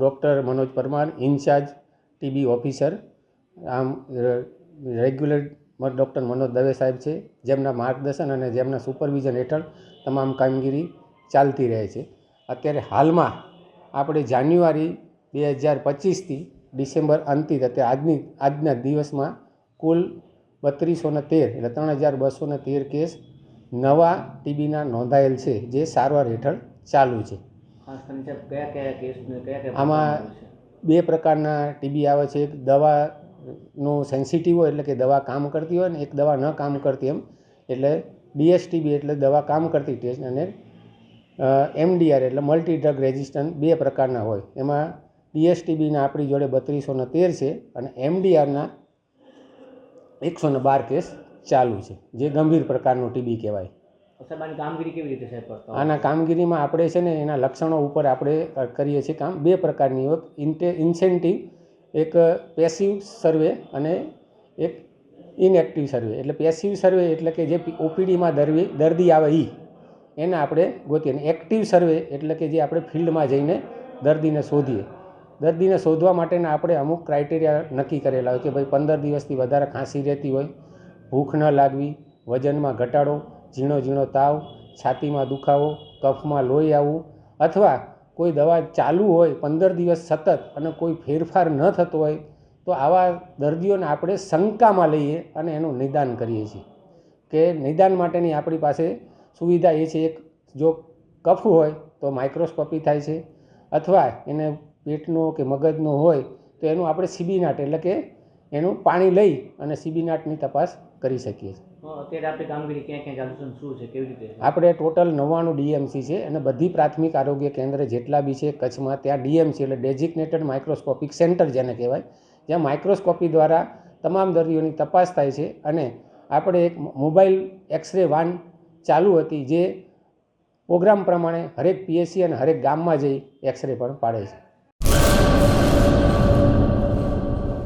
Doctor Manoj Parmar, incharge TB officer. આમ regular doctor Manoj Dave સાહેબ છે, જેમના માર્ગદર્શન અને જેમના સુપરવિઝન હેઠળ તમામ કામગીરી ચાલતી રહે છે. અત્યારે હાલમાં આપણે જાન્યુઆરી બે હજાર પચીસથી ડિસેમ્બર અંતિત અત્યારે આજની, આજના દિવસમાં કુલ બત્રીસોને તેર એટલે ત્રણ હજાર બસોને તેર કેસ નવા ટીબીના નોંધાયેલ છે, જે સારવાર હેઠળ ચાલુ છે. આમાં બે પ્રકારના ટીબી આવે છે. એક દવાનું સેન્સિટિવ હોય એટલે કે દવા કામ કરતી હોય ને એક દવા ન કામ કરતી એમ. એટલે ડીએસટીબી એટલે દવા કામ કરતી ટેસ્ટ અને એમડીઆર એટલે મલ્ટી ડ્રગ રેઝિસ્ટન્ટ બે પ્રકારના હોય. એમાં ડીએસટીબીના આપણી જોડે બત્રીસોને તેર છે અને એમડીઆરના એકસો ને બાર કેસ ચાલુ છે. જે ગંભીર પ્રકારનું ટીબી કહેવાય. આની કામગીરીમાં આપણે છે ને એના લક્ષણો ઉપર આપણે કરીએ છીએ કામ. બે પ્રકારની હોય ઇન્ટે, ઇન્સેન્ટિવ, એક પેસિવ સર્વે અને એક ઇનએક્ટિવ સર્વે. એટલે પેસિવ સર્વે એટલે કે જે ઓપીડીમાં દરવી, દર્દી આવે એ એને આપણે ગોતીએ. અને એક્ટિવ સર્વે એટલે કે જે આપણે ફિલ્ડમાં જઈને દર્દીને શોધીએ. દર્દીને શોધવા માટેના આપણે અમુક ક્રાઇટેરિયા નક્કી કરેલા હોય કે ભાઈ પંદર દિવસથી વધારે ખાંસી રહેતી હોય, ભૂખ ન લાગવી, વજનમાં ઘટાડો ઝીણો ઝીણો તાવ, છાતીમાં દુખાવો, કફમાં લોહી આવવું અથવા કોઈ દવા ચાલુ હોય, પંદર દિવસ સતત અને કોઈ ફેરફાર ન થતો હોય, તો આવા દર્દીઓને આપણે શંકામાં લઈએ અને એનું નિદાન કરીએ છીએ. કે નિદાન માટેની આપણી પાસે સુવિધા એ છે, એક જો કફ હોય તો માઇક્રોસ્કોપી થાય છે અથવા એને પેટનો કે મગજનો હોય તો એનું આપણે સીબીનાટ એટલે કે એનું પાણી લઈ અને સીબીનાટની તપાસ કરી શકીએ છીએ? આપણે ટોટલ નવ્વાણું ડીએમસી છે અને બધી પ્રાથમિક આરોગ્ય કેન્દ્ર જેટલા બી છે કચ્છમાં ત્યાં ડીએમસી એટલે ડેઝિગ્નેટેડ માઇક્રોસ્કોપિક સેન્ટર જેને કહેવાય. જ્યાં માઇક્રોસ્કોપી દ્વારા તમામ દર્દીઓની તપાસ થાય છે અને આપણે એક મોબાઈલ એક્સરે વાન ચાલુ હતી જે પ્રોગ્રામ પ્રમાણે હરેક પીએસસી અને હરેક ગામમાં જઈ એક્સરે પણ પાડે છે.